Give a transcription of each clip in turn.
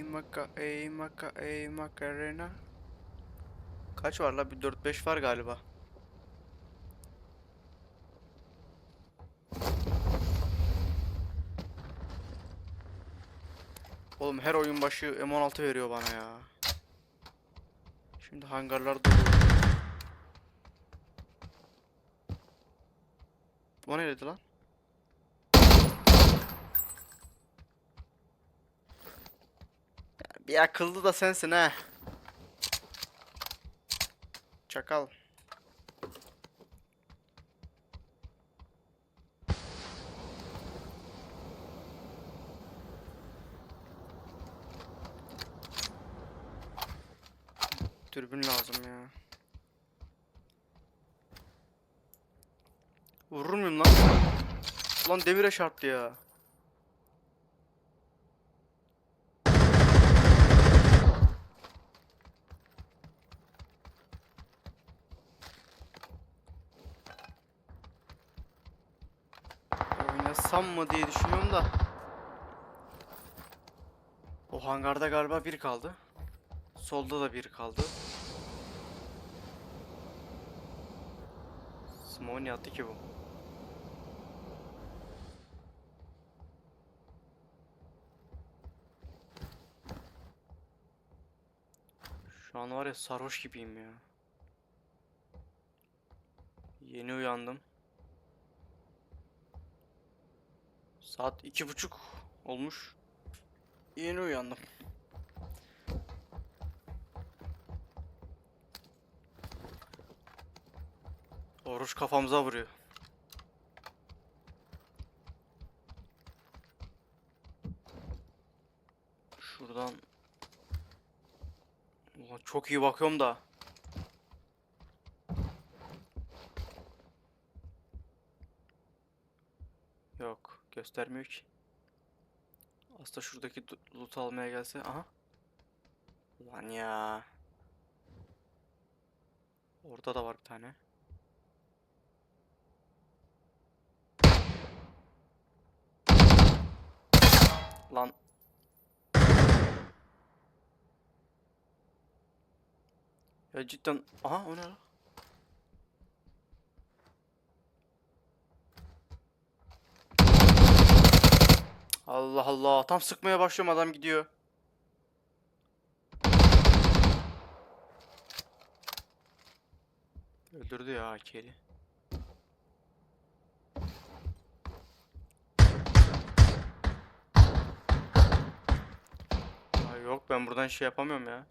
ey maka ey maka ey makarena. Kaç var la? Bir 4-5 var galiba. Oğlum her oyun başı M16 veriyor bana ya. Şimdi hangarlar dolu. O ne dedi lan? Bir akıllı da sensin ha. Çakal. Dürbün lazım ya. Vurur muyum lan? Ulan demire çarptı ya. Mı diye düşünüyorum da. O hangarda galiba bir kaldı. Solda da bir kaldı. Simon yattı ki bu. Şu an var ya sarhoş gibiyim ya. Yeni uyandım. Saat iki buçuk olmuş. Yeni uyandım. Oruç kafamıza vuruyor. Şuradan Ulan çok iyi bakıyorum da. Yok, göstermiyor ki. Aslında şuradaki loot almaya gelse, aha. Ulan ya. Orada da var bir tane. Lan. Ya cidden, aha o ne lan? Allah Allah, tam sıkmaya başlıyorum adam gidiyor. Öldürdü ya Akeli. Ya yok ben buradan şey yapamıyorum ya.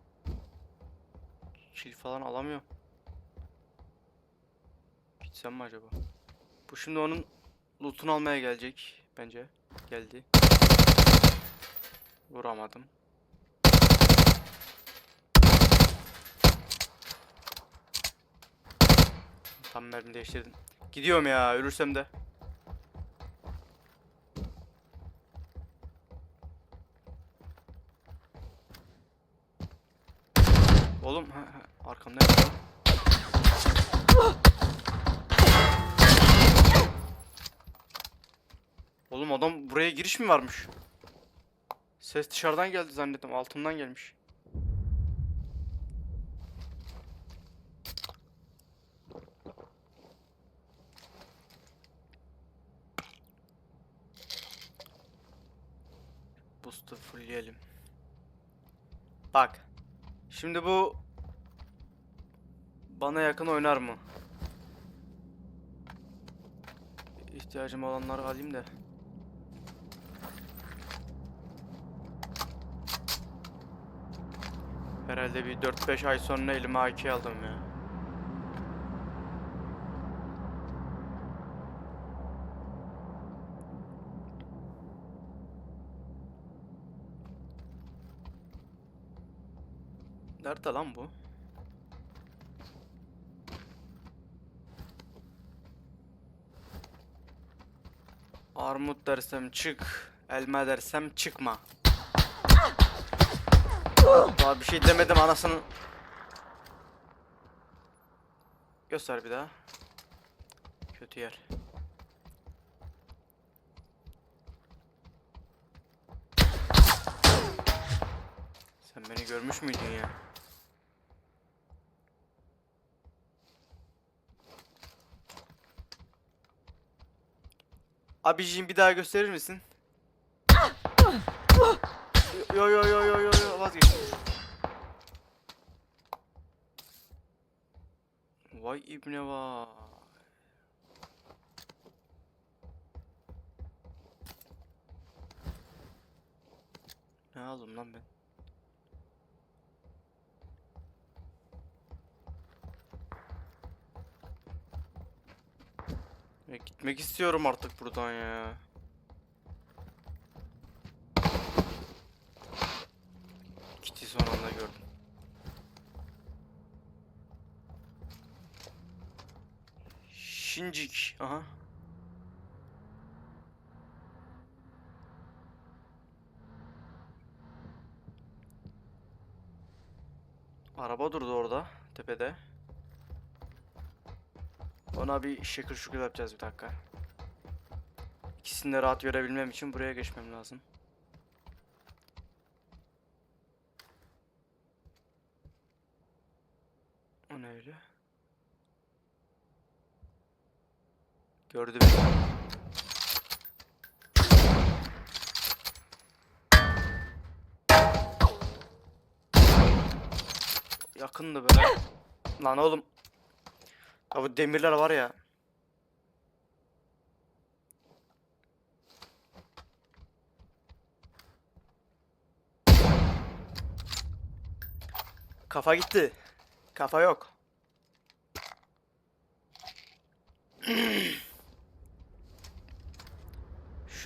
Kill falan alamıyorum. Gitsem mi acaba? Bu şimdi onun loot'unu almaya gelecek bence. Geldi. Vuramadım. Tam mermi değiştirdim. Gidiyorum ya ölürsem de. Oğlum arkamda? Oğlum adam buraya giriş mi varmış? Ses dışarıdan geldi zannettim. Altından gelmiş. Boost'u fullleyelim. Bak. Şimdi bu bana yakın oynar mı? İhtiyacım olanları alayım da. Herhalde bir 4-5 ay sonra elime AK aldım ya. Nerede lan bu? Armut dersem çık, elma dersem çıkma. Daha bir şey demedim anasını. Göster bir daha. Kötü yer. Sen beni görmüş müydün ya? Abiciğim bir daha gösterir misin? Yo yo yo yo yo yo vazgeç. Vay ibne vay. Ne aldım lan ben? Ya gitmek istiyorum artık buradan ya. Şincik. Aha. Araba durdu orada tepede. Ona bir şekil şukul yapacağız bir dakika. İkisini de rahat görebilmem için buraya geçmem lazım. O ne öyle? Gördü beni. Yakındı böyle. Lan oğlum. Ya bu demirler var ya. Kafa gitti. Kafa yok.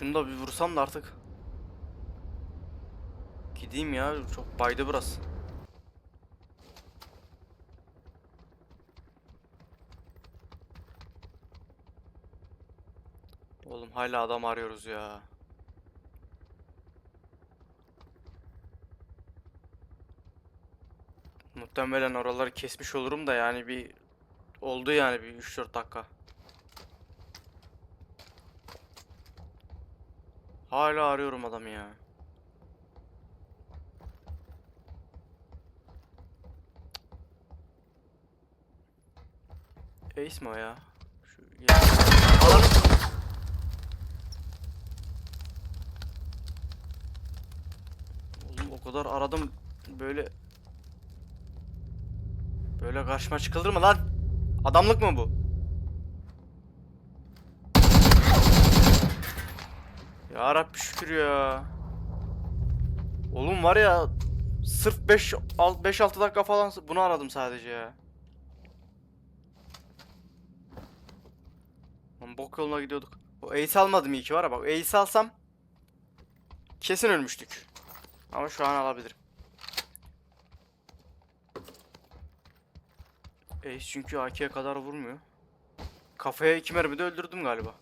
Şunu da bir vursam da artık. Gideyim ya. Çok baydı burası. Oğlum hala adam arıyoruz ya. Muhtemelen oraları kesmiş olurum da yani bir oldu yani bir 3-4 dakika. Hala arıyorum adamı ya. Ace mi o ya? Şu ya. Oğlum o kadar aradım böyle böyle karşıma çıkılır mı lan? Adamlık mı bu? Ya Rabbi şükür ya. Oğlum var ya sırf 5 5 6 dakika falan bunu aradım sadece ya. Lan bok yoluna gidiyorduk. O Ace almadım iyi ki var ya bak Ace alsam kesin ölmüştük. Ama şu an alabilirim. Ace çünkü AK'ye kadar vurmuyor. Kafaya iki mermi de öldürdüm galiba.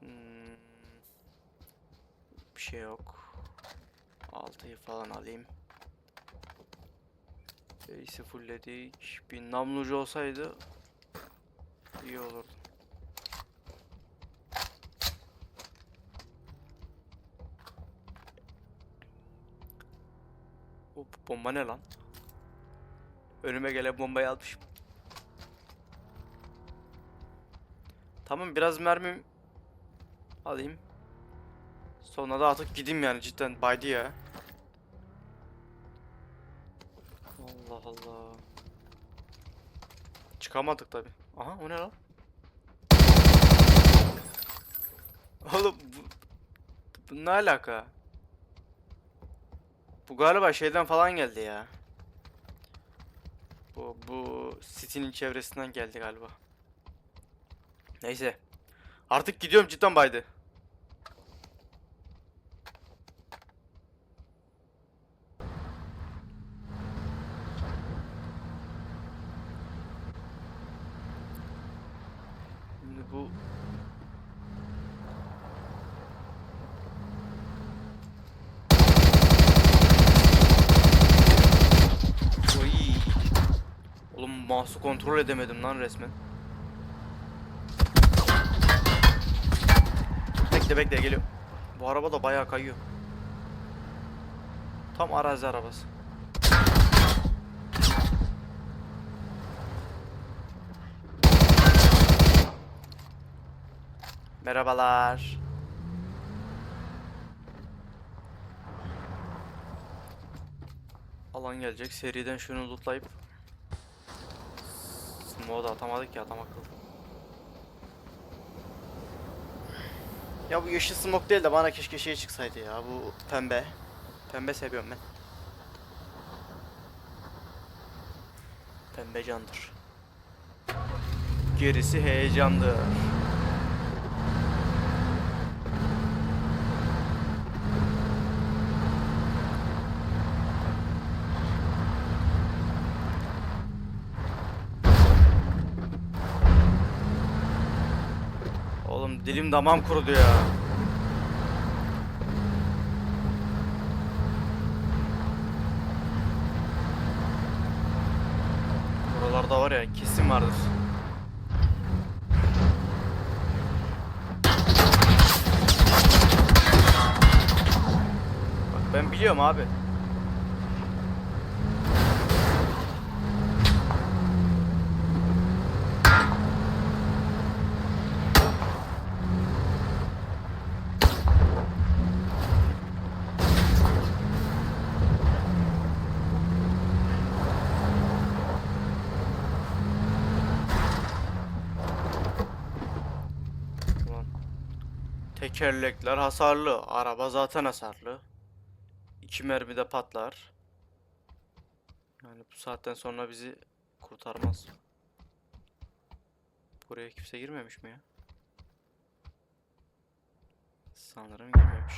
Hmm. Bir şey yok. 6'yı falan alayım. Ace'i fullledik. Bir namlucu olsaydı iyi olurdu. O bomba ne lan? Önüme gelen bombayı almışım. Tamam biraz mermim alayım. Sonra da artık gideyim yani cidden baydı ya. Allah Allah. Çıkamadık tabi. Aha o ne lan? Oğlum bu, bu ne alaka? Bu galiba şeyden falan geldi ya. Bu bu City'nin çevresinden geldi galiba. Neyse. Artık gidiyorum cidden baydı. Şimdi bu Oy. Oğlum mouse'u kontrol edemedim lan resmen. Bekle bekle geliyorum. Bu araba da bayağı kayıyor. Tam arazi arabası. Merhabalar. Alan gelecek. Seriden şunu lootlayıp Smoke'u da atamadık ya adam akıllı. Ya bu yeşil smoke değil de bana keşke şey çıksaydı ya bu pembe. Pembe seviyorum ben. Pembe candır. Gerisi heyecandır. Dilim damağım kurudu ya. Buralarda var ya kesin vardır. Bak ben biliyorum abi. Ulan. Tekerlekler hasarlı. Araba zaten hasarlı. İki mermi de patlar. Yani bu saatten sonra bizi kurtarmaz. Buraya kimse girmemiş mi ya? Sanırım girmemiş.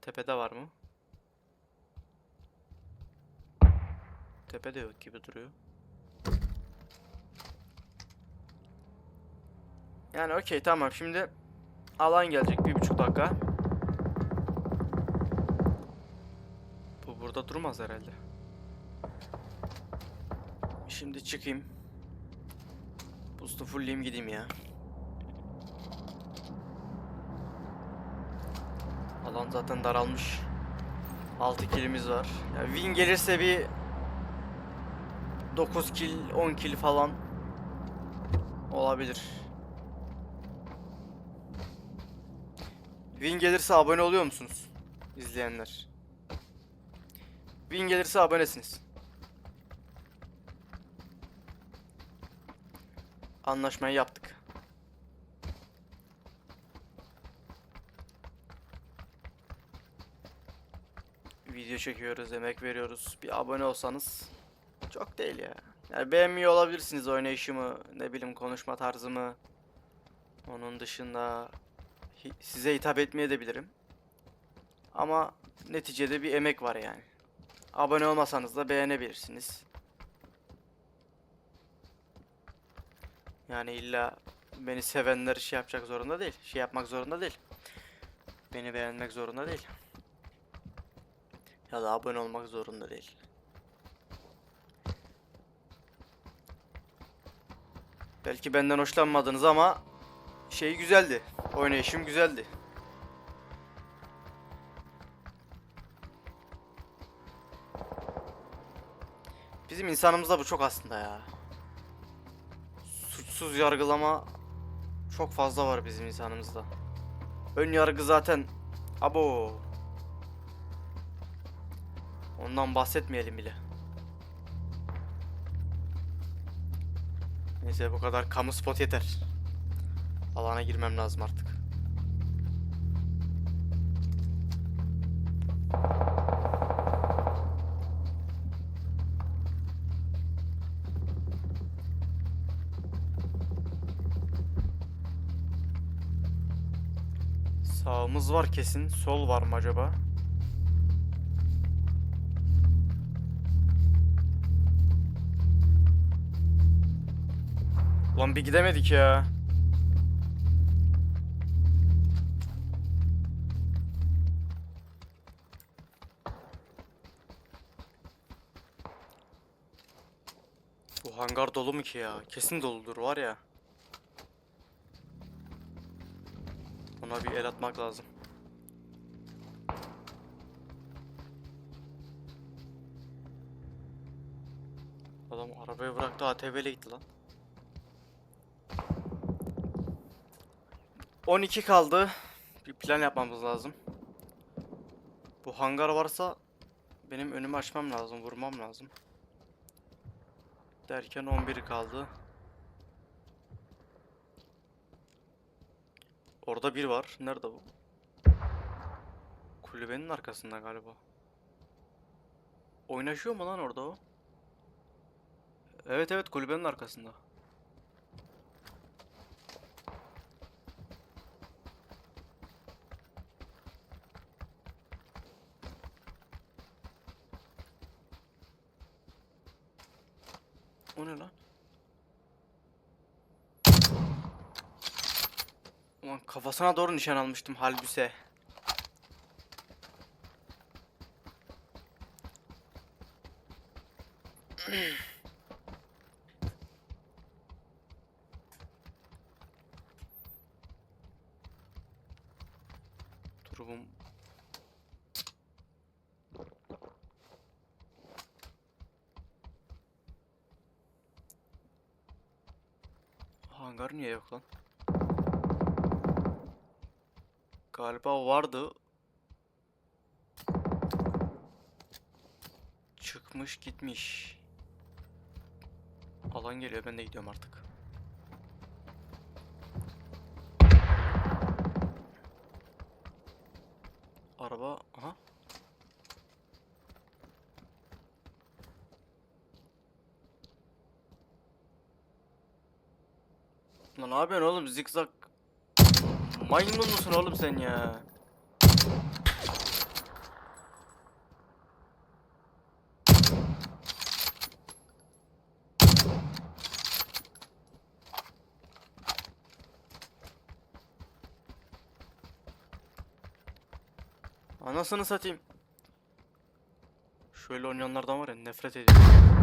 Tepede var mı? Tepede yok gibi duruyor. Yani okey tamam şimdi alan gelecek bir buçuk dakika. Bu burada durmaz herhalde. Şimdi çıkayım. Boost'u fullleyeyim gideyim ya. Alan zaten daralmış. 6 kilimiz var. Ya win gelirse bir 9 kill 10 kill falan olabilir. Win gelirse abone oluyor musunuz? İzleyenler. Win gelirse abonesiniz. Anlaşmayı yaptık. Video çekiyoruz, emek veriyoruz. Bir abone olsanız çok değil ya. Yani beğenmiyor olabilirsiniz oynayışımı, ne bileyim konuşma tarzımı. Onun dışında size hitap etmeye de bilirim. Ama neticede bir emek var yani. Abone olmasanız da beğenebilirsiniz. Yani illa beni sevenler şey yapacak zorunda değil. Şey yapmak zorunda değil. Beni beğenmek zorunda değil. Ya da abone olmak zorunda değil. Belki benden hoşlanmadınız ama şey güzeldi. Oynayışım güzeldi. Bizim insanımızda bu çok aslında ya. Suçsuz yargılama çok fazla var bizim insanımızda. Ön yargı zaten abo. Ondan bahsetmeyelim bile. Neyse bu kadar kamu spot yeter. Alana girmem lazım artık. Sağımız var kesin. Sol var mı acaba? Ulan bir gidemedik ya. Hangar dolu mu ki ya? Kesin doludur var ya. Ona bir el atmak lazım. Adam arabayı bıraktı ATV ile gitti lan. 12 kaldı. Bir plan yapmamız lazım. Bu hangar varsa benim önümü açmam lazım, vurmam lazım. Derken 11 kaldı. Orada bir var. Nerede bu? Kulübenin arkasında galiba. Oynaşıyor mu lan orada o? Evet evet kulübenin arkasında. O ne lan? Ulan kafasına doğru nişan almıştım halbüse. Durumum Hangar niye yok lan? Galiba vardı. Çıkmış gitmiş. Alan geliyor ben de gidiyorum artık. Araba aha. Lan ne yapıyorsun oğlum zikzak Maymun musun oğlum sen ya? Anasını satayım. Şöyle oynayanlardan var ya nefret ediyorum.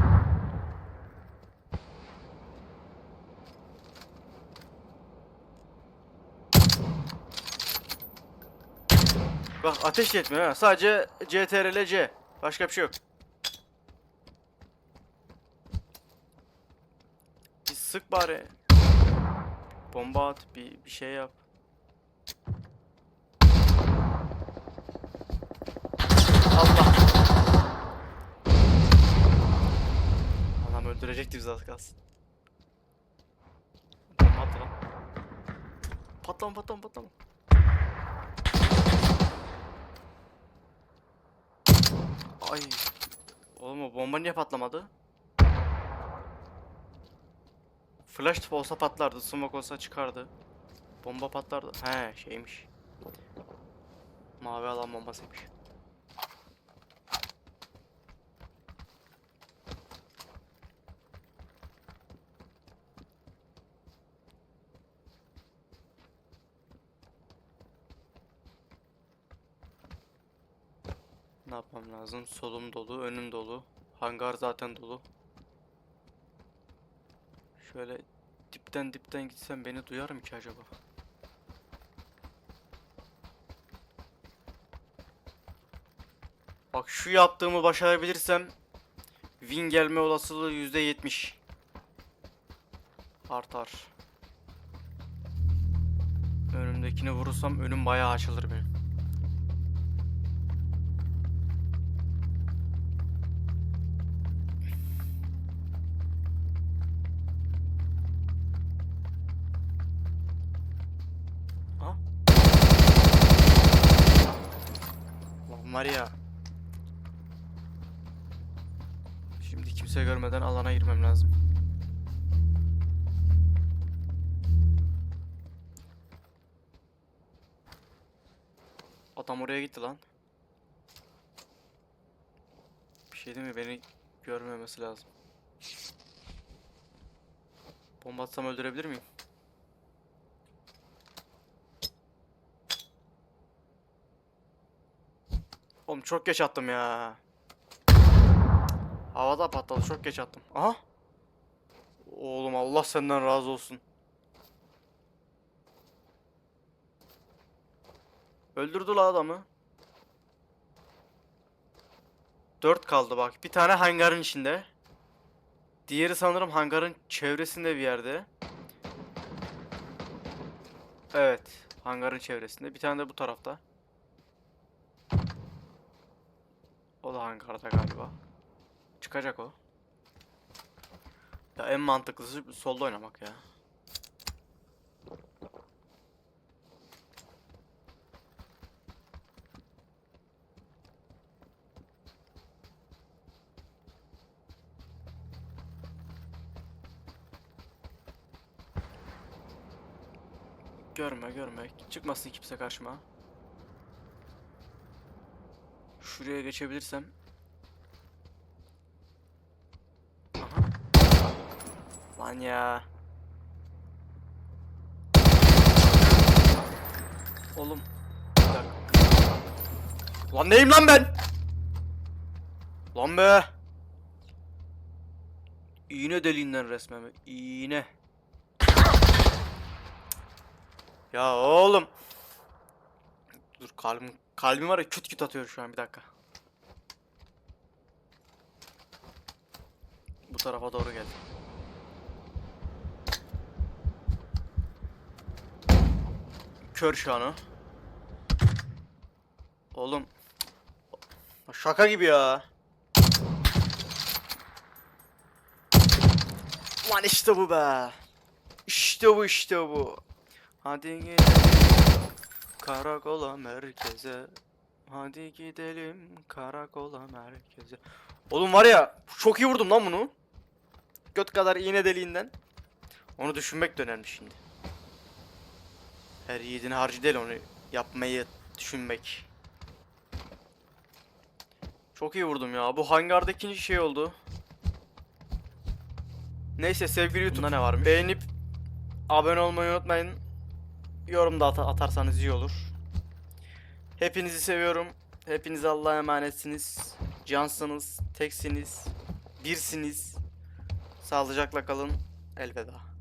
Bak ateş yetmiyor ha. Sadece CTRL C. Başka bir şey yok. Bir sık bari. Bomba at, bir, bir şey yap. Allah. Adam öldürecekti bizi az kalsın. Attı lan. Patlama Ay. Oğlum o bomba niye patlamadı? Flash tüp olsa patlardı, smoke olsa çıkardı. Bomba patlardı. He şeymiş. Mavi alan bombasıymış. Ne yapmam lazım? Solum dolu, önüm dolu. Hangar zaten dolu. Şöyle dipten dipten gitsem beni duyar mı ki acaba? Bak şu yaptığımı başarabilirsem win gelme olasılığı %70 artar. Önümdekini vurursam önüm bayağı açılır benim. Ha? Lan var ya. Şimdi kimse görmeden alana girmem lazım. Adam oraya gitti lan. Bir şey değil mi? Beni görmemesi lazım. Bomba atsam öldürebilir miyim? Çok geç attım ya. Havada patladı çok geç attım. Aha. Oğlum Allah senden razı olsun. Öldürdü la adamı. 4 kaldı bak. Bir tane hangarın içinde. Diğeri sanırım hangarın çevresinde bir yerde. Evet. Hangarın çevresinde. Bir tane de bu tarafta. O da hangarda galiba. Çıkacak o. Ya en mantıklısı solda oynamak ya. Görme görme. Çıkmasın kimse karşıma. Şuraya geçebilirsem. Aha. Lan ya. Oğlum. Lan neyim lan ben? Lan be. İğne deliğinden resmen. İğne. Ya oğlum. Dur kalbim kalbim var ya küt küt atıyor şu an bir dakika. Bu tarafa doğru geldi. Kör şu an. Oğlum. Şaka gibi ya. Lan işte bu be. İşte bu işte bu. Hadi gidelim karakola merkeze. Hadi gidelim karakola merkeze. Oğlum var ya çok iyi vurdum lan bunu. Göt kadar iğne deliğinden. Onu düşünmek de önemli şimdi. Her yiğidin harcı değil onu yapmayı düşünmek. Çok iyi vurdum ya. Bu hangardaki ikinci şey oldu. Neyse sevgili YouTube'da ne varmış? Beğenip abone olmayı unutmayın. Yorum da at- atarsanız iyi olur. Hepinizi seviyorum. Hepiniz Allah'a emanetsiniz. Cansınız, teksiniz, birsiniz. Sağlıcakla kalın. Elveda.